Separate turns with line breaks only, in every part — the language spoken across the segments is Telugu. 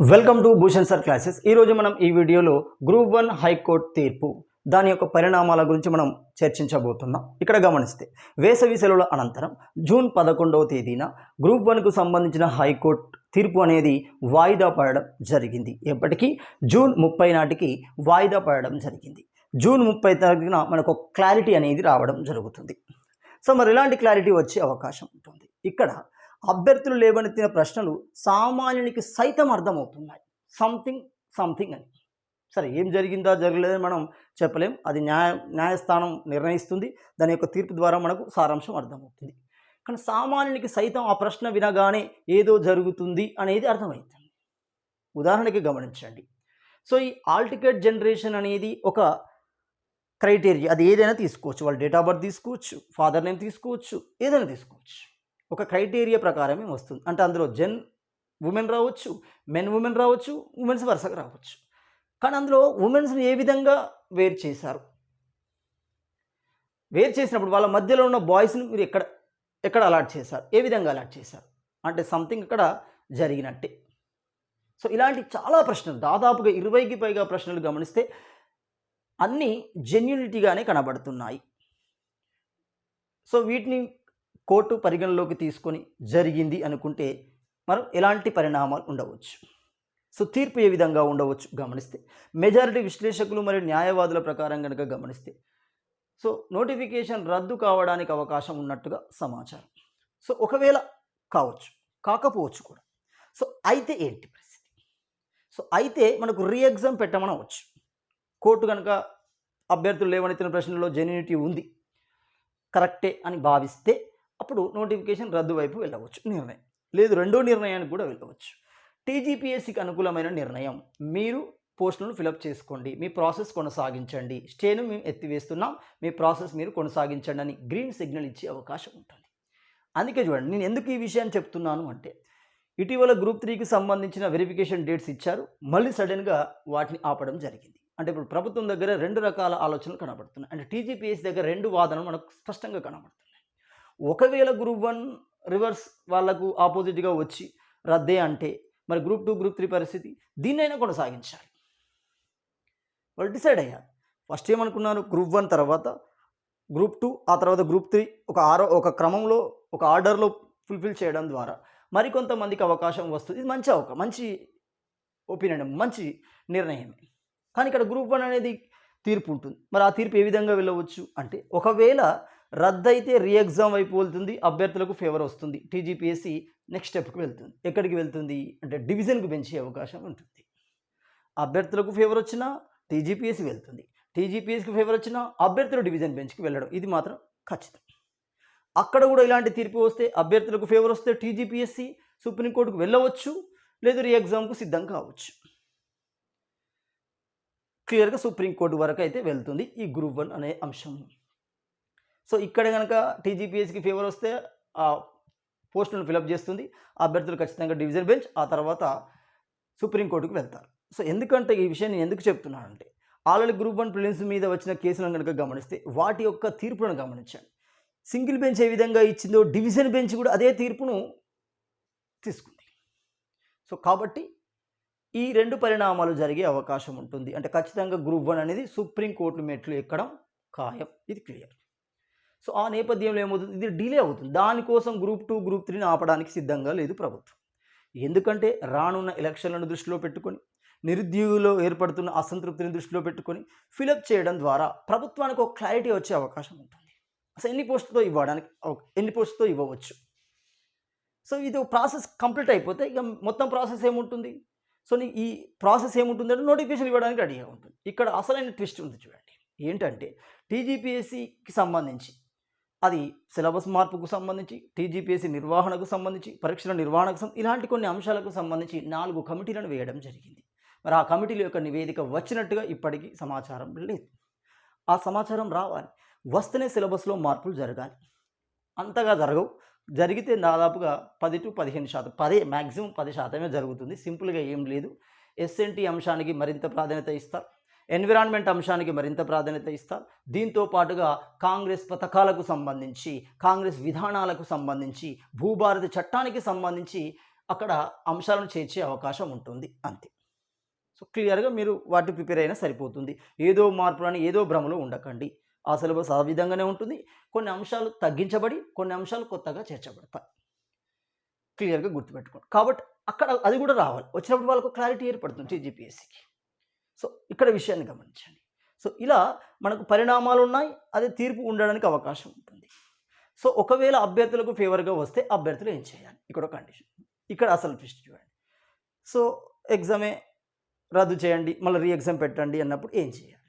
Welcome to Bhushan sir classes ఈరోజు మనం ఈ వీడియోలో గ్రూప్ వన్ హైకోర్టు తీర్పు దాని యొక్క పరిణామాల గురించి మనం చర్చించబోతున్నాం. ఇక్కడ గమనిస్తే వేసవి సెలవుల అనంతరం జూన్ పదకొండవ తేదీన గ్రూప్ వన్కు సంబంధించిన హైకోర్టు తీర్పు అనేది వాయిదా పడడం జరిగింది. ఎప్పటికీ జూన్ ముప్పై నాటికి వాయిదా పడడం జరిగింది. జూన్ ముప్పై తారీఖున మనకు క్లారిటీ అనేది రావడం జరుగుతుంది. సో మరి ఇలాంటి క్లారిటీ వచ్చే అవకాశం ఉంటుంది. ఇక్కడ అభ్యర్థులు లేవనెత్తిన ప్రశ్నలు సామాన్యునికి సైతం అర్థమవుతున్నాయి. సంథింగ్ సంథింగ్ అని. సరే ఏం జరిగిందా జరగలేదని మనం చెప్పలేం. అది న్యాయ న్యాయస్థానం నిర్ణయిస్తుంది. దాని యొక్క తీర్పు ద్వారా మనకు సారాంశం అర్థమవుతుంది. కానీ సామాన్యునికి సైతం ఆ ప్రశ్న వినగానే ఏదో జరుగుతుంది అనేది అర్థమవుతుంది. ఉదాహరణకి గమనించండి. సో ఈ ఆల్టికేట్ జనరేషన్ అనేది ఒక క్రైటీరియా. అది ఏదైనా తీసుకోవచ్చు. వాళ్ళ డేట్ ఆఫ్ బర్త్ తీసుకోవచ్చు. ఫాదర్ నేమ్ తీసుకోవచ్చు. ఏదైనా తీసుకోవచ్చు. ఒక క్రైటీరియా ప్రకారమే వస్తుంది. అంటే అందులో జెన్ ఉమెన్ రావచ్చు మెన్ ఉమెన్ రావచ్చు ఉమెన్స్ వరుసగా రావచ్చు. కానీ అందులో ఉమెన్స్ని ఏ విధంగా వేరు చేశారు? వేరు చేసినప్పుడు వాళ్ళ మధ్యలో ఉన్న బాయ్స్ని మీరు ఎక్కడ ఎక్కడ అలాట్ చేశారు? ఏ విధంగా అలాట్ చేశారు? అంటే సంథింగ్ ఇక్కడ జరిగినట్టే. సో ఇలాంటి చాలా ప్రశ్నలు దాదాపుగా ఇరవైకి పైగా ప్రశ్నలు గమనిస్తే అన్నీ జెన్యునిటీగానే కనబడుతున్నాయి. సో వీటిని కోర్టు పరిగణలోకి తీసుకొని జరిగింది అనుకుంటే మనం ఎలాంటి పరిణామాలు ఉండవచ్చు? సో తీర్పు ఏ విధంగా ఉండవచ్చు? గమనిస్తే. మెజారిటీ విశ్లేషకులు మరియు న్యాయవాదుల ప్రకారం కనుక గమనిస్తే. సో నోటిఫికేషన్ రద్దు కావడానికి అవకాశం ఉన్నట్టుగా సమాచారం. సో ఒకవేళ కావచ్చు. కాకపోవచ్చు కూడా. సో అయితే ఏంటి పరిస్థితి? సో అయితే మనకు రీ ఎగ్జామ్ పెట్టమనవచ్చు. కోర్టు కనుక అభ్యర్థులు లేవనెత్తిన ప్రశ్నలో జెన్యునిటీ ఉంది. కరెక్టే అని భావిస్తే అప్పుడు నోటిఫికేషన్ రద్దు వైపు వెళ్ళవచ్చు నిర్ణయం. లేదు రెండో నిర్ణయానికి కూడా వెళ్ళవచ్చు. టీజీపీఎస్సికి అనుకూలమైన నిర్ణయం. మీరు పోస్టులను ఫిలప్ చేసుకోండి. మీ ప్రాసెస్ కొనసాగించండి. స్టేను మేము ఎత్తివేస్తున్నాం. మీ ప్రాసెస్ మీరు కొనసాగించండి అని గ్రీన్ సిగ్నల్ ఇచ్చే అవకాశం ఉంటుంది. అందుకే చూడండి నేను ఎందుకు ఈ విషయాన్ని చెప్తున్నాను అంటే ఇటీవల గ్రూప్ త్రీకి సంబంధించిన వెరిఫికేషన్ డేట్స్ ఇచ్చారు. మళ్ళీ సడన్గా వాటిని ఆపడం జరిగింది. అంటే ఇప్పుడు ప్రభుత్వం దగ్గర రెండు రకాల ఆలోచనలు కనబడుతున్నాయి. అంటే టీజీపీఎస్ దగ్గర రెండు వాదనలు మనకు స్పష్టంగా కనబడుతున్నాయి. ఒకవేళ గ్రూప్ వన్ రివర్స్ వాళ్ళకు ఆపోజిట్గా వచ్చి రద్దే అంటే మరి గ్రూప్ టూ గ్రూప్ త్రీ పరిస్థితి దీన్నైనా కొనసాగించాలి. వాళ్ళు డిసైడ్ అయ్యారు. ఫస్ట్ ఏమనుకున్నారు? గ్రూప్ వన్ తర్వాత గ్రూప్ టూ ఆ తర్వాత గ్రూప్ త్రీ ఒక ఆరో ఒక క్రమంలో ఒక ఆర్డర్లో ఫుల్ఫిల్ చేయడం ద్వారా మరికొంతమందికి అవకాశం వస్తుంది. ఇది మంచి అవకాశం మంచి ఒపీనియన్ మంచి నిర్ణయమే కానీ ఇక్కడ గ్రూప్ వన్ అనేది తీర్పు ఉంటుంది. మరి ఆ తీర్పు ఏ విధంగా వెళ్ళవచ్చు అంటే ఒకవేళ రద్దయితే రీ ఎగ్జామ్ వైపు వెళ్తుంది అభ్యర్థులకు ఫేవర్ వస్తుంది. టీజీపీఎస్సి నెక్స్ట్ స్టెప్కి వెళ్తుంది. ఎక్కడికి వెళ్తుంది? అంటే డివిజన్కు పెంచే అవకాశం ఉంటుంది. అభ్యర్థులకు ఫేవర్ వచ్చినా టీజీపీఎస్సి వెళ్తుంది. టీజీపీఎస్కి ఫేవర్ వచ్చినా అభ్యర్థులు డివిజన్ బెంచ్కి వెళ్ళడం. ఇది మాత్రం ఖచ్చితం. అక్కడ కూడా ఇలాంటి తీర్పు వస్తే అభ్యర్థులకు ఫేవర్ వస్తే టీజీపీఎస్సి సుప్రీంకోర్టుకు వెళ్ళవచ్చు లేదు రీ ఎగ్జామ్కు సిద్ధం కావచ్చు. క్లియర్గా సుప్రీంకోర్టు వరకు అయితే వెళ్తుంది ఈ గ్రూప్ వన్ అనే అంశం. సో ఇక్కడ కనుక టీజీపీఎస్కి ఫేవర్ వస్తే ఆ పోస్టులను ఫిలప్ చేస్తుంది. అభ్యర్థులు ఖచ్చితంగా డివిజన్ బెంచ్ ఆ తర్వాత సుప్రీంకోర్టుకు వెళ్తారు. సో ఎందుకంటే ఈ విషయం నేను ఎందుకు చెప్తున్నానంటే ఆల్రెడీ గ్రూప్ వన్ ప్రిలిమ్స్ మీద వచ్చిన కేసులను కనుక గమనిస్తే వాటి యొక్క తీర్పులను గమనించండి. సింగిల్ బెంచ్ ఏ విధంగా ఇచ్చిందో డివిజన్ బెంచ్ కూడా అదే తీర్పును తీసుకుంది. సో కాబట్టి ఈ రెండు పరిణామాలు జరిగే అవకాశం ఉంటుంది. అంటే ఖచ్చితంగా గ్రూప్ వన్ అనేది సుప్రీంకోర్టు మెట్లు ఎక్కడం ఖాయం. ఇది క్లియర్. సో ఆ నేపథ్యంలో ఏమవుతుంది? ఇది డిలే అవుతుంది. దానికోసం గ్రూప్ టూ గ్రూప్ త్రీని ఆపడానికి సిద్ధంగా లేదు ప్రభుత్వం. ఎందుకంటే రానున్న ఎలక్షన్లను దృష్టిలో పెట్టుకొని నిరుద్యోగులో ఏర్పడుతున్న అసంతృప్తిని దృష్టిలో పెట్టుకొని ఫిలప్ చేయడం ద్వారా ప్రభుత్వానికి ఒక క్లారిటీ వచ్చే అవకాశం ఉంటుంది. అసలు ఎన్ని పోస్టుతో ఇవ్వడానికి ఎన్ని పోస్టుతో ఇవ్వవచ్చు? సో ఇది ప్రాసెస్ కంప్లీట్ అయిపోతే ఇక మొత్తం ప్రాసెస్ ఏముంటుంది? సో నీ ఈ ప్రాసెస్ ఏముంటుందంటే నోటిఫికేషన్ ఇవ్వడానికి రెడీగా ఉంటుంది. ఇక్కడ అసలైన ట్విస్ట్ ఉంది చూడండి. ఏంటంటే టీజీపీఎస్సికి సంబంధించి అది సిలబస్ మార్పుకు సంబంధించి టీజీపీఎస్సీ నిర్వహణకు సంబంధించి పరీక్షల నిర్వహణకు ఇలాంటి కొన్ని అంశాలకు సంబంధించి నాలుగు కమిటీలను వేయడం జరిగింది. మరి ఆ కమిటీల యొక్క నివేదిక వచ్చినట్టుగా ఇప్పటికీ సమాచారం లేదు. ఆ సమాచారం రావాలి. వస్తేనే సిలబస్లో మార్పులు జరగాలి. అంతగా జరగవు. జరిగితే దాదాపుగా పది టు పదిహేను శాతం పదే మ్యాక్సిమం పది శాతమే జరుగుతుంది. సింపుల్గా ఏం లేదు. ఎస్ఎన్టీ అంశానికి మరింత ప్రాధాన్యత ఇస్తారు. ఎన్విరాన్మెంట్ అంశానికి మరింత ప్రాధాన్యత ఇస్తారు దీంతో పాటుగా కాంగ్రెస్ పథకాలకు సంబంధించి కాంగ్రెస్ విధానాలకు సంబంధించి భూభారతి చట్టానికి సంబంధించి అక్కడ అంశాలను చేర్చే అవకాశం ఉంటుంది. అంతే. సో క్లియర్గా మీరు వాటి ప్రిపేర్ అయినా సరిపోతుంది. ఏదో మార్పులని ఏదో భ్రమలు ఉండకండి. ఆ సిలబస్ ఆ విధంగానే ఉంటుంది. కొన్ని అంశాలు తగ్గించబడి కొన్ని అంశాలు కొత్తగా చేర్చబడతాయి. క్లియర్గా గుర్తుపెట్టుకోండి. కాబట్టి అక్కడ అది కూడా రావాలి. వచ్చినప్పుడు వాళ్ళకు క్లారిటీ ఏర్పడుతుంది టీజీపీఎస్సికి. సో ఇక్కడ విషయాన్ని గమనించండి. సో ఇలా మనకు పరిణామాలు ఉన్నాయి అదే తీర్పు ఉండడానికి అవకాశం ఉంటుంది. సో ఒకవేళ అభ్యర్థులకు ఫేవర్గా వస్తే అభ్యర్థులు ఏం చేయాలి? ఇక్కడ కండిషన్ ఇక్కడ అసలు ట్విస్ట్ చూడండి. సో ఎగ్జామే రద్దు చేయండి మళ్ళీ రీ ఎగ్జామ్ పెట్టండి అన్నప్పుడు ఏం చేయాలి?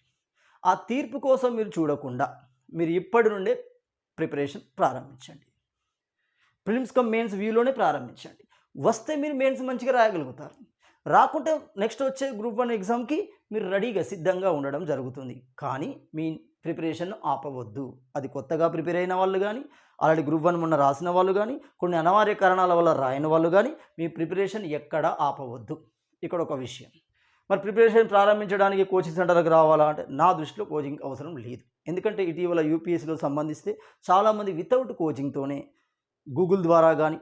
ఆ తీర్పు కోసం మీరు చూడకుండా మీరు ఇప్పటి నుండే ప్రిపరేషన్ ప్రారంభించండి. ప్రిలిమ్స్ కమ్ మెయిన్స్ వ్యూలోనే ప్రారంభించండి. వస్తే మీరు మెయిన్స్ మంచిగా రాయగలుగుతారు. రాకుంటే నెక్స్ట్ వచ్చే గ్రూప్ వన్ ఎగ్జామ్కి మీరు రెడీగా సిద్ధంగా ఉండడం జరుగుతుంది. కానీ మీ ప్రిపరేషన్ ఆపవద్దు. అది కొత్తగా ప్రిపేర్ అయిన వాళ్ళు కానీ ఆల్రెడీ గ్రూప్ వన్ మొన్న రాసిన వాళ్ళు కానీ కొన్ని అనివార్య కారణాల వల్ల రాయని వాళ్ళు కానీ మీ ప్రిపరేషన్ ఎక్కడ ఆపవద్దు. ఇక్కడ ఒక విషయం. మరి ప్రిపరేషన్ ప్రారంభించడానికి కోచింగ్ సెంటర్కి రావాలా అంటే నా దృష్టిలో కోచింగ్ అవసరం లేదు. ఎందుకంటే ఇటీవల యూపీఎస్సీలో సంబంధిస్తే చాలామంది వితౌట్ కోచింగ్తోనే గూగుల్ ద్వారా కానీ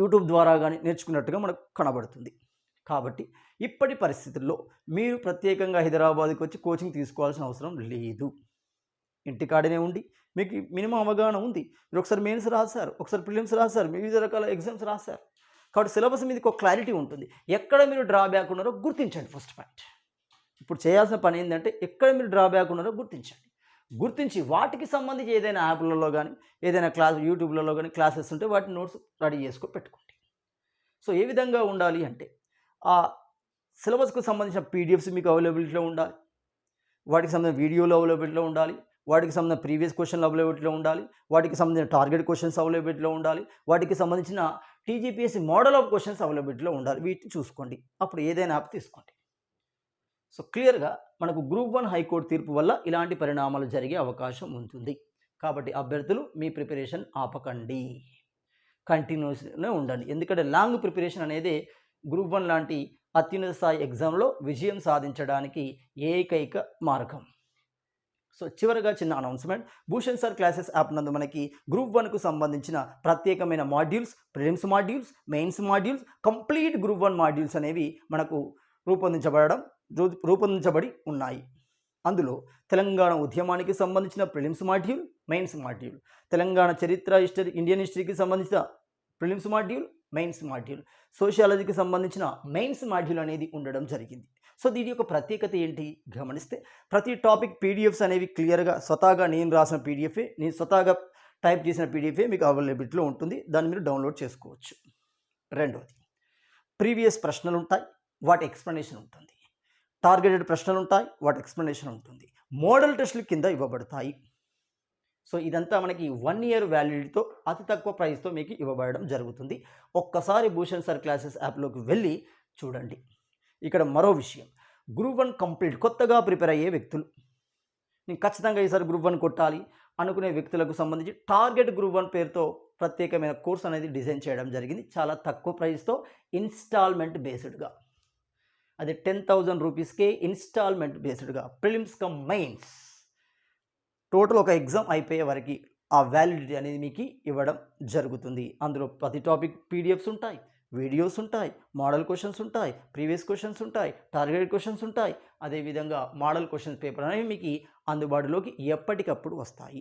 యూట్యూబ్ ద్వారా కానీ నేర్చుకున్నట్టుగా మనకు కనబడుతుంది. కాబట్టి ఇప్పటి పరిస్థితుల్లో మీరు ప్రత్యేకంగా హైదరాబాద్కి వచ్చి కోచింగ్ తీసుకోవాల్సిన అవసరం లేదు. ఇంటికాడనే ఉండి మీకు మినిమం అవగాహన ఉంది. మీరు ఒకసారి మెయిన్స్ రాశారు ఒకసారి ప్రిలిమ్స్ రాశారు వివిధ రకాల ఎగ్జామ్స్ రాశారు. కాబట్టి సిలబస్ మీద ఒక క్లారిటీ ఉంటుంది. ఎక్కడ మీరు డ్రాబ్యాక్ ఉన్నారో గుర్తించండి ఫస్ట్ పాయింట్. ఇప్పుడు చేయాల్సిన పని ఏంటంటే ఎక్కడ మీరు డ్రాబ్యాక్ ఉన్నారో గుర్తించండి. గుర్తించి వాటికి సంబంధించి ఏదైనా యాప్లలో కానీ ఏదైనా క్లాస్ యూట్యూబ్లలో కానీ క్లాసెస్ ఉంటే వాటి నోట్స్ రెడీ చేసుకో పెట్టుకోండి. సో ఏ విధంగా ఉండాలి అంటే ఆ సిలబస్కు సంబంధించిన పీడిఎఫ్స్ మీకు అవైలబిలిటీలో ఉండాలి. వాటికి సంబంధించిన వీడియోలు అవైలబిలిటీలో ఉండాలి. వాటికి సంబంధించిన ప్రీవియస్ క్వశ్చన్లు అవైలబిలిటీలో ఉండాలి. వాటికి సంబంధించిన టార్గెట్ క్వశ్చన్స్ అవైలబిలిటీలో ఉండాలి. వాటికి సంబంధించిన టీజీపీఎస్సీ మోడల్ ఆఫ్ క్వశ్చన్స్ అవైలబిలిటీలో ఉండాలి. వీటిని చూసుకోండి. అప్పుడు ఏదైనా యాప్ తీసుకోండి. సో క్లియర్గా మనకు గ్రూప్ వన్ హైకోర్టు తీర్పు వల్ల ఇలాంటి పరిణామాలు జరిగే అవకాశం ఉంటుంది. కాబట్టి అభ్యర్థులు మీ ప్రిపరేషన్ ఆపకండి. కంటిన్యూస్గానే ఉండండి. ఎందుకంటే లాంగ్ ప్రిపరేషన్ అనేది గ్రూప్ వన్ లాంటి అత్యున్నత స్థాయి ఎగ్జామ్లో విజయం సాధించడానికి ఏకైక మార్గం. సో చివరగా చిన్న announcement. Bhushan sir classes app నందు మనకి గ్రూప్ వన్కు సంబంధించిన ప్రత్యేకమైన modules prelims modules mains modules complete group one modules అనేవి మనకు రూపొందించబడడం రూ- రూపొందించబడి ఉన్నాయి. అందులో తెలంగాణ ఉద్యమానికి సంబంధించిన prelims module mains module. Telangana చరిత్ర హిస్టరీ ఇండియన్ హిస్టరీకి సంబంధించిన ప్రిలిమ్స్ మాడ్యూల్ మెయిన్స్ మాడ్యూల్ సోషియాలజీకి సంబంధించిన మెయిన్స్ మాడ్యూల్ అనేది ఉండడం జరిగింది. సో దీని యొక్క ప్రత్యేకత ఏంటి? గమనిస్తే ప్రతి టాపిక్ పీడిఎఫ్స్ అనేవి క్లియర్గా స్వతహాగా నేను రాసిన పీడిఎఫే నేను స్వతహాగా టైప్ చేసిన పీడిఎఫే మీకు అవైలబిలిటీలో ఉంటుంది. దాన్ని మీరు డౌన్లోడ్ చేసుకోవచ్చు. రెండవది ప్రీవియస్ ప్రశ్నలు ఉంటాయి వాటి ఎక్స్ప్లెనేషన్ ఉంటుంది. టార్గెటెడ్ ప్రశ్నలు ఉంటాయి వాటి ఎక్స్ప్లెనేషన్ ఉంటుంది. మోడల్ టెస్టులు కింద ఇవ్వబడతాయి. సో ఇదంతా మనకి వన్ ఇయర్ వ్యాలిడిటీతో అతి తక్కువ ప్రైస్తో మీకు ఇవ్వబడడం జరుగుతుంది. ఒక్కసారి భూషణ్ సార్ క్లాసెస్ యాప్లోకి వెళ్ళి చూడండి. ఇక్కడ మరో విషయం. గ్రూప్ వన్ కంప్లీట్ కొత్తగా ప్రిపేర్ అయ్యే వ్యక్తులు. నేను ఖచ్చితంగా ఈసారి గ్రూప్ వన్ కొట్టాలి అనుకునే వ్యక్తులకు సంబంధించి టార్గెట్ గ్రూప్ వన్ పేరుతో ప్రత్యేకమైన కోర్స్ అనేది డిజైన్ చేయడం జరిగింది. చాలా తక్కువ ప్రైస్తో ఇన్స్టాల్మెంట్ బేస్డ్గా అది టెన్ థౌజండ్ రూపీస్కే ఇన్స్టాల్మెంట్ బేస్డ్గా ప్రిలిమ్స్ కమ్ మెయిన్స్ టోటల్ ఒక ఎగ్జామ్ అయిపోయే వరకు ఆ వ్యాలిడిటీ అనేది మీకు ఇవ్వడం జరుగుతుంది. అందులో ప్రతి టాపిక్ పీడిఎఫ్స్ ఉంటాయి వీడియోస్ ఉంటాయి మోడల్ క్వశ్చన్స్ ఉంటాయి ప్రీవియస్ క్వశ్చన్స్ ఉంటాయి టార్గెట్ క్వశ్చన్స్ ఉంటాయి. అదేవిధంగా మోడల్ క్వశ్చన్స్ పేపర్ అనేవి మీకు అందుబాటులోకి ఎప్పటికప్పుడు వస్తాయి.